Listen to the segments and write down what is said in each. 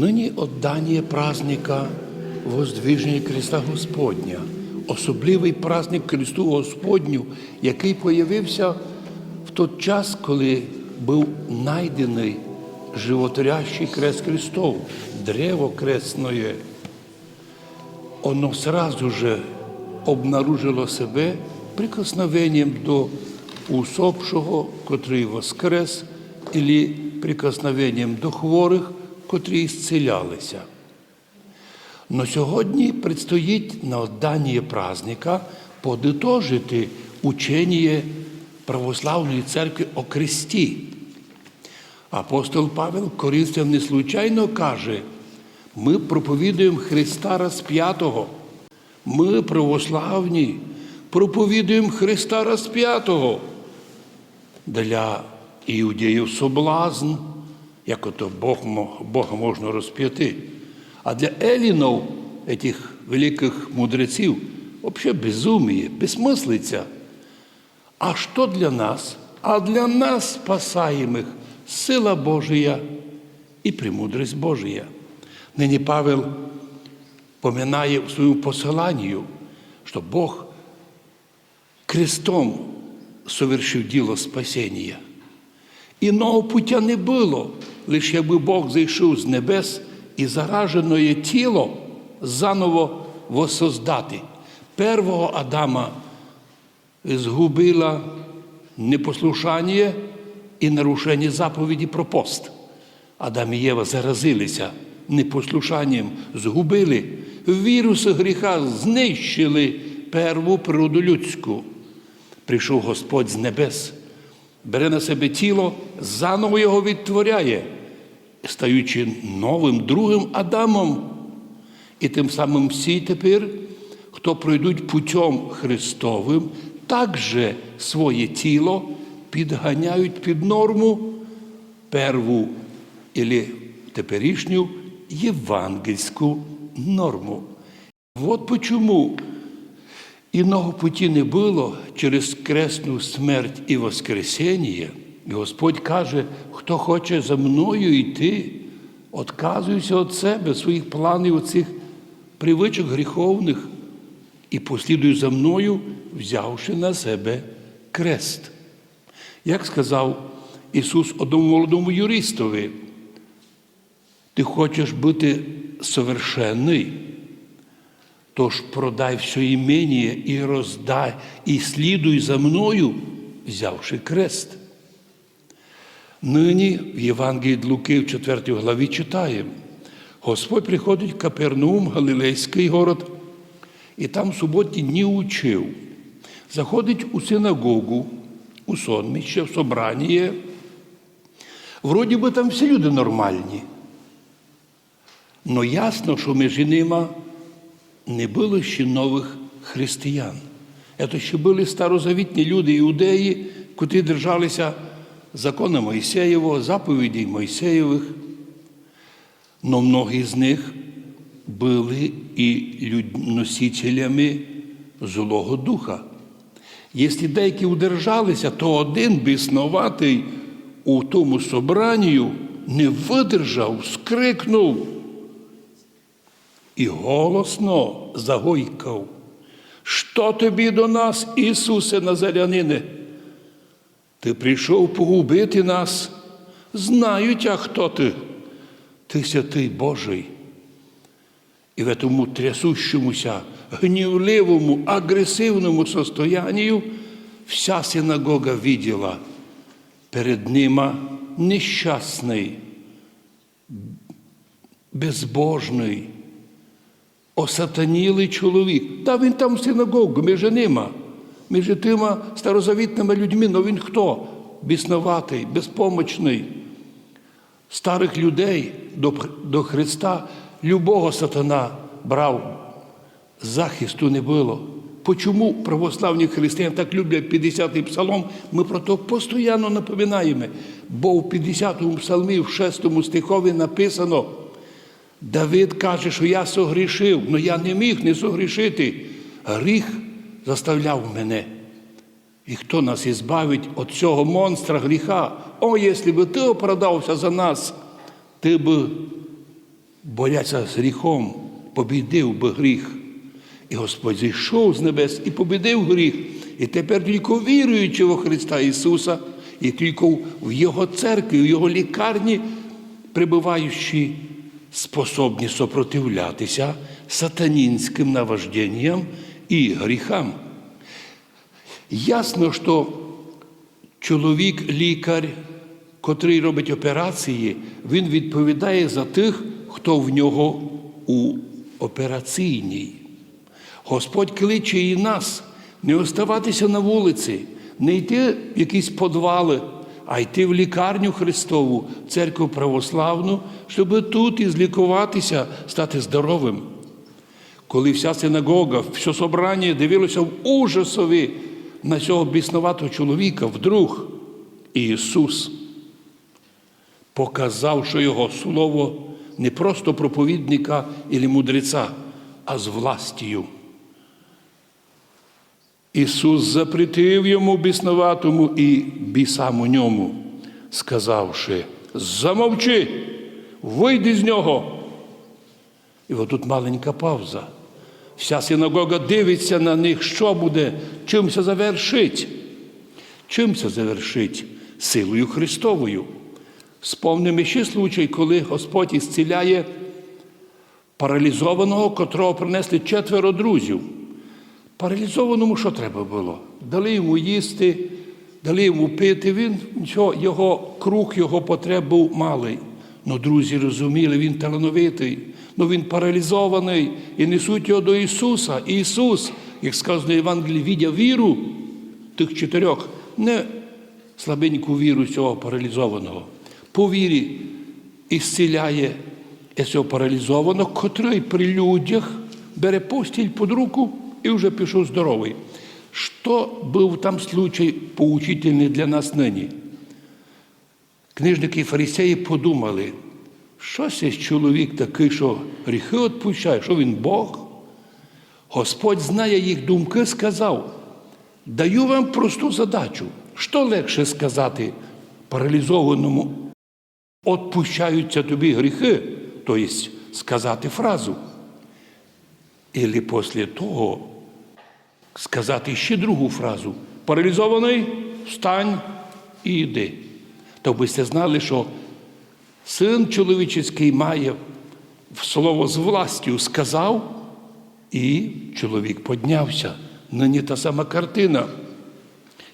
Нині отдання праздника Воздвиження Христа Господня, особливий праздник Христу Господню, який появився в той час, коли був найдений животворящий крест Христов, древо крестное. Оно сразу же обнаружило себе прикосновенням до усопшого, котрий воскрес, і прикосновенням до хворих, котрі зцілялися. Но сьогодні предстоїть на отданні праздника подитожити учення православної церкви о кресті. Апостол Павел Коринфян не случайно каже, ми проповідуємо Христа розп'ятого. Ми, православні, проповідуємо Христа розп'ятого. Для іудеїв соблазн, як ото Бог, Бога можна розп'яти. А для елінов, этих великих мудреців, взагалі безуміє, безсмислиця. А що для нас? А для нас, спасаємих, сила Божия і премудрость Божия. Нині Павел поминає в своєму посиланні, що Бог крестом совершив діло спасіння. Іного пуття не було, лише якби Бог зайшов з небес і заражене тіло заново воссоздати. Первого Адама згубила непослушання і нарушення заповіді про пост. Адам і Єва заразилися непослушанням, згубили, віруси гріха знищили перву природу людську. Прийшов Господь з небес, бере на себе тіло, заново його відтворяє, стаючи новим другим Адамом. І тим самим всі тепер, хто пройдуть путем Христовим, також своє тіло підганяють під норму перву или теперішню євангельську норму. Вот почему Іного путі не було через кресну смерть і Воскресіння. І Господь каже, хто хоче за мною йти, отказуйся від себе, своїх планів, оцих привичок гріховних, і послідуй за мною, взявши на себе крест. Як сказав Ісус одному молодому юристові, ти хочеш бути совершенний, Тож продай все імення і роздай, і слідуй за мною, взявши крест. Нині в Євангелії Луки в 4 главі читаємо. Господь приходить в Капернаум, Галилейський город, і там в суботні дні учив. Заходить у синагогу, у сонмище, в собрання. Вроді би там всі люди нормальні. Но ясно, що між ними не було ще нових християн. Це ще були старозавітні люди, іудеї, котрі держалися закона Мойсеєвого, заповідей Мойсеєвих. Но многі з них були і носителями Злого Духа. Якщо деякі удержалися, то один біснуватий у тому собранню не видержав, скрикнув і голосно загойкав. Що тобі до нас, Ісусе Назарянине? Ти прийшов погубити нас. Знаю тя, хто ти. Ти святий Божий. І в тому трясущомуся, гнівливому, агресивному состоянию вся синагога видела перед ними нещасний, безбожний, осатанілий чоловік. Та він там в синагогу, між ними, між тими старозавітними людьми, ну він хто? Біснуватий, безпомочний. Старих людей до, до Христа любого сатана брав. Захисту не було. Почому православні християни так люблять 50-й псалом? Ми про то постійно напоминаємо. Бо в 50-му псалмі, в 6 стихові написано, Давид каже, що я согрішив, але я не міг не согрішити. Гріх заставляв мене. І хто нас ізбавить від цього монстра гріха? О, якщо би ти оправдався за нас, ти б боряться з гріхом, побідив би гріх. І Господь зійшов з небес і побідив гріх. І тепер тільки віруючи во Христа Ісуса, і тільки в Його церкві, в Його лікарні, прибуваючи, способні сопротивлятися сатанінським наважденням і гріхам. Ясно, що чоловік-лікар, котрий робить операції, він відповідає за тих, хто в нього у операційній. Господь кличе і нас не оставатися на вулиці, не йти в якісь подвали, а йти в лікарню Христову, церкву православну, щоб тут і злікуватися, стати здоровим. Коли вся синагога, все собрання дивилося в ужасові на цього біснуватого чоловіка, вдруг Ісус показав, що Його слово не просто проповідника і мудреця, а з властію. Ісус запретив йому біснуватому і бісам у ньому, сказавши: замовчи, вийди з нього. І отут маленька пауза. Вся синагога дивиться на них, що буде, чим це завершить. Чим це завершить? Силою Христовою. Сповнимо ще случай, коли Господь ісціляє паралізованого, котрого принесли четверо друзів. Паралізованому що треба було? Дали йому їсти, дали йому пити. Він нічого, його круг, його потреб був малий. Ну, друзі розуміли, він талановитий, ну він паралізований і несуть його до Ісуса. І Ісус, як сказано в Євангелії, віддя віру тих чотирьох, не слабеньку віру цього паралізованого. По вірі ісціляє цього паралізованого, котрий при людях бере постіль під руку і вже пішов здоровий. Що був там случай поучительний для нас нині? Книжники і фарисеї подумали, що це чоловік такий, що гріхи відпущає, що він Бог. Господь знає їх думки, сказав, даю вам просту задачу. Що легше сказати паралізованому? Отпущаються тобі гріхи, тобто сказати фразу. Ілі після того сказати ще другу фразу. Паралізований, встань і йди. То ви сте знали, що син чоловічий має слово з властю сказав, і чоловік піднявся. Нині та сама картина.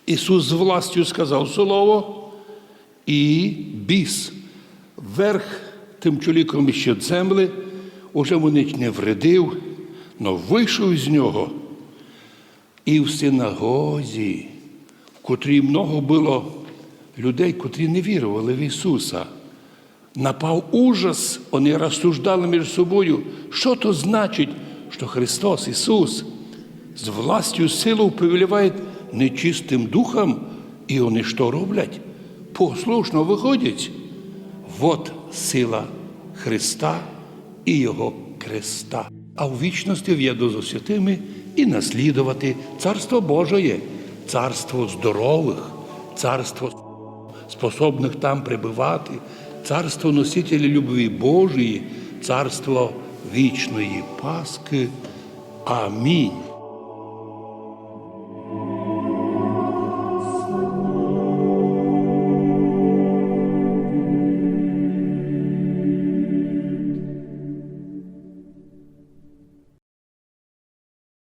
Ісус з властю сказав слово, і біс верх тим чоловіком ще земли, уже вони не вредив, но вийшов з нього. І в синагозі, в котрій много було людей, котрі не вірували в Ісуса, напав ужас, вони розсуждали між собою, що то значить, що Христос Ісус з властю силу повеліває нечистим духом, і вони що роблять? Послушно виходять. Вот сила Христа і Його креста. А в вічності в'єду з святими і наслідувати Царство Божоє, царство здорових, царство способних там прибувати, царство носителя любові Божої, царство вічної Паски. Амінь.